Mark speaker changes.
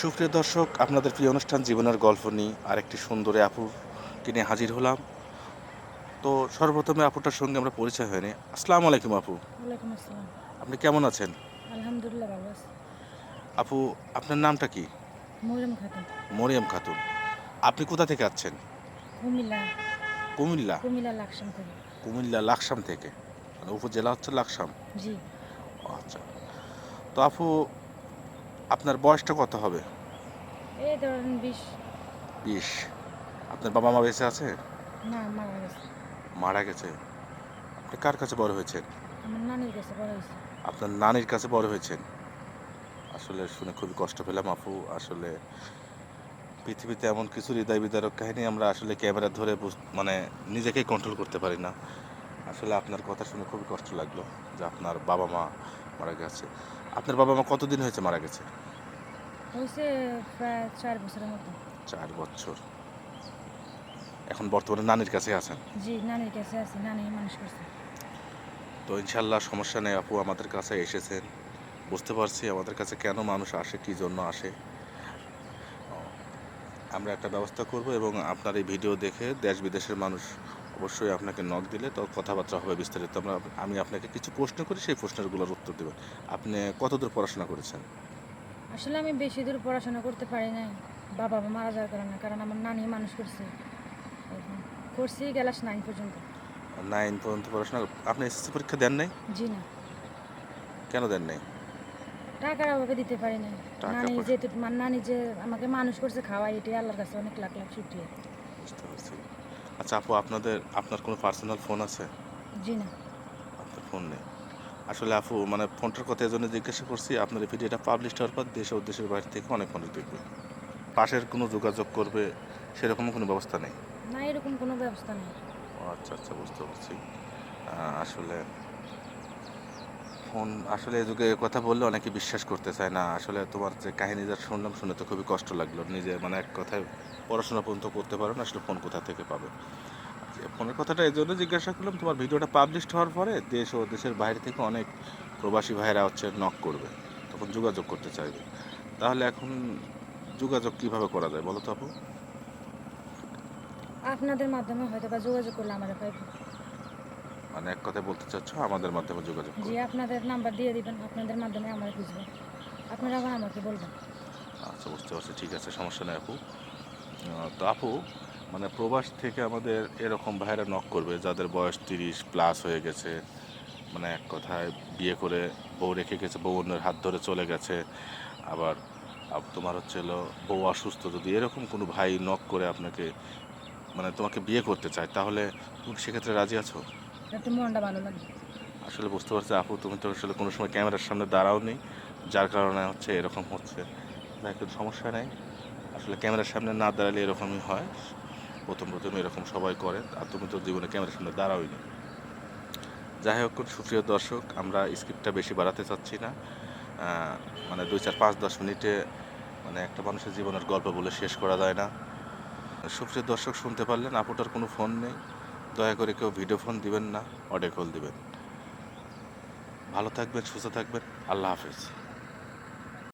Speaker 1: সুপ্রিয় দর্শক আপনাদের প্রিয় অনুষ্ঠান জীবনের গল্প নিয়ে আরেকটি সুন্দরী আপু কিনে হাজির হলাম। তো সর্বপ্রথমে আপুটার সঙ্গে আমরা পরিচয় হয়নি আসসালামু আলাইকুম আপু। আপনি কেমন আছেন?
Speaker 2: আলহামদুলিল্লাহ ভালো আছি।
Speaker 1: আপু আপনার নামটা কি?
Speaker 2: মরিয়ম খাতুন।
Speaker 1: মরিয়ম খাতুন। আপনি কোথা থেকে আছেন
Speaker 2: কুমিল্লা।
Speaker 1: কুমিল্লা?
Speaker 2: কুমিল্লা লাকসাম থেকে।
Speaker 1: কুমিল্লা লাকসাম থেকে। মানে উপজেলা হচ্ছে লাকসাম।
Speaker 2: জি।
Speaker 1: আচ্ছা। তো আপু আপনার বয়সটা কত হবে?
Speaker 2: এই ধরেন বিশ।
Speaker 1: বিশ। আপনার বাবা মা বেঁচে আছে?
Speaker 2: না মারা গেছে।
Speaker 1: মারা গেছে। আপনি কার কাছে বড় হয়েছেন?
Speaker 2: আমার নানির কাছে বড় হয়েছে।
Speaker 1: আপনার নানির কাছে বড় হয়েছেন? আসলে শুনে খুবই কষ্ট পেলাম আপু। আসলে পৃথিবীতে এমন কিছু হৃদয় বিদারক কাহিনী আমরা আসলে ক্যামেরা ধরে মানে নিজেকেই কন্ট্রোল করতে পারি না। আসলে আপনার কথা শুনে খুবই কষ্ট লাগল যে আপনার বাবা মা মারা গেছে। আপনার বাবা মা কতদিন হয়েছে মারা গেছে?
Speaker 2: হয়েছে প্রায় চার বছরের মতো।
Speaker 1: চার বছর। এখন বর্তমানে নানির কাছে আছেন?
Speaker 2: জি নানির কাছে আছি নানি মানুষ করছে।
Speaker 1: তো ইনশাল্লাহ সমস্যা নেই আপু আমাদের কাছে এসেছেন। বুঝতে পারছি আমাদের কাছে কেন মানুষ আসে কী জন্য আসে। আমরা একটা ব্যবস্থা করব এবং আপনার এই ভিডিও দেখে দেশ বিদেশের মানুষ অবশ্যই আপনাকে নক দিলে তো কথাবার্তা হবে বিস্তারিত। আমরা আমি আপনাকে কিছু প্রশ্ন করি সেই প্রশ্নগুলোর উত্তর দেবেন। আপনি কতদূর পড়াশোনা করেছেন?
Speaker 2: আসলে আমি বেশি দূর পড়াশোনা করতে পারি নাই। বাবা মা মারা যাওয়ার কারণে কারণ আমার নানি মানুষ করছে। করছি ক্লাস নাইন পর্যন্ত।
Speaker 1: নাইন পর্যন্ত পড়াশোনা আপনি এসএসসি পরীক্ষা দেন নাই?
Speaker 2: জি না।
Speaker 1: কেন দেন নাই?
Speaker 2: টাকার অভাবে দিতে পারি
Speaker 1: নাই।
Speaker 2: নানি যেহেতু নানি যে আমাকে মানুষ করছে খাওয়াই এটাই আল্লাহর কাছে অনেক লাখ লাখ শুক্রিয়া।
Speaker 1: আচ্ছা আপু আপনাদের আপনার কোনো পার্সোনাল ফোন আছে?
Speaker 2: জি না।
Speaker 1: আপনার ফোন নেই। আসলে আপু মানে ফোনটার কথা এজন্য জিজ্ঞাসা করছি আপনার এই ভিডিওটা পাবলিশ হওয়ার পর দেশ ও দেশের বাইরে থেকে অনেক মানুষ দেখবে। পাশের কোনো যোগাযোগ করবে সেরকম কোনো ব্যবস্থা নেই?
Speaker 2: না এরকম কোনো ব্যবস্থা নেই।
Speaker 1: আচ্ছা আচ্ছা বুঝতে পারছি। আসলে ফোন আসলে এই যুগে কথা বললে অনেকে বিশ্বাস করতে চায় না। আসলে তোমার যে কাহিনী যা শুনলাম শুনে তো খুবই কষ্ট লাগল। নিজে মানে এক কথায় পড়াশোনা পর্যন্ত করতে পারো না, আসলে ফোন কোথা থেকে পাবে? ফোনের কথাটা এই জন্য জিজ্ঞাসা করলাম, তোমার ভিডিওটা পাবলিশ হওয়ার পরে দেশ ও দেশের বাইরে থেকে অনেক প্রবাসী ভাইরা হচ্ছে নক করবে, তখন যোগাযোগ করতে চাইবে। তাহলে এখন যোগাযোগ কীভাবে করা যায় বলো তো আপু?
Speaker 2: আপনাদের মাধ্যমে হয়তো বা যোগাযোগ করলে আমার পাইব
Speaker 1: মানে এক কথায় বলতে চাচ্ছ আমাদের মাধ্যমে যোগাযোগ
Speaker 2: জি আপনাদের নাম্বার দিয়ে দিবেন আপনাদের মাধ্যমে আমার খুঁজবে। আপনারা আবার আমাকে বলবেন।
Speaker 1: আচ্ছা বুঝতে পারছি ঠিক আছে সমস্যা নেই আপু। তো আপু মানে প্রবাস থেকে আমাদের এরকম ভাইরা নক করবে যাদের বয়স তিরিশ প্লাস হয়ে গেছে মানে এক কথায় বিয়ে করে বউ রেখে গেছে বউ অন্যের হাত ধরে চলে গেছে আবার তোমার হচ্ছে হলো বউ অসুস্থ যদি এরকম কোনো ভাই নক করে আপনাকে মানে তোমাকে বিয়ে করতে চায় তাহলে তুমি সেক্ষেত্রে রাজি আছো?
Speaker 2: একটু মনটা ভালো লাগে।
Speaker 1: আসলে বুঝতে পারছি আপু, তুমি তো আসলে কোনো সময় ক্যামেরার সামনে দাঁড়াও নি যার কারণে হচ্ছে এরকম হচ্ছে। না কোনো সমস্যা নেই। আসলে ক্যামেরার সামনে না দাঁড়ালে এরকমই হয়। প্রথম প্রথম এরকম সবাই করে, আর তুমি তো জীবনে ক্যামেরার সামনে দাঁড়াওই নি যাই হোক, সুপ্রিয় দর্শক, আমরা স্ক্রিপ্টটা বেশি বাড়াতে চাচ্ছি না। মানে দুই চার পাঁচ দশ মিনিটে মানে একটা মানুষের জীবনের গল্প বলে শেষ করা যায় না। সুপ্রিয় দর্শক, শুনতে পারলেন, আপুটার কোনো ফোন নেই। দয়া করে কেউ ভিডিও ফোন দিবেন না অডিও কল দিবেন। ভালো থাকবেন, সুস্থ থাকবেন, আল্লাহ হাফেজ।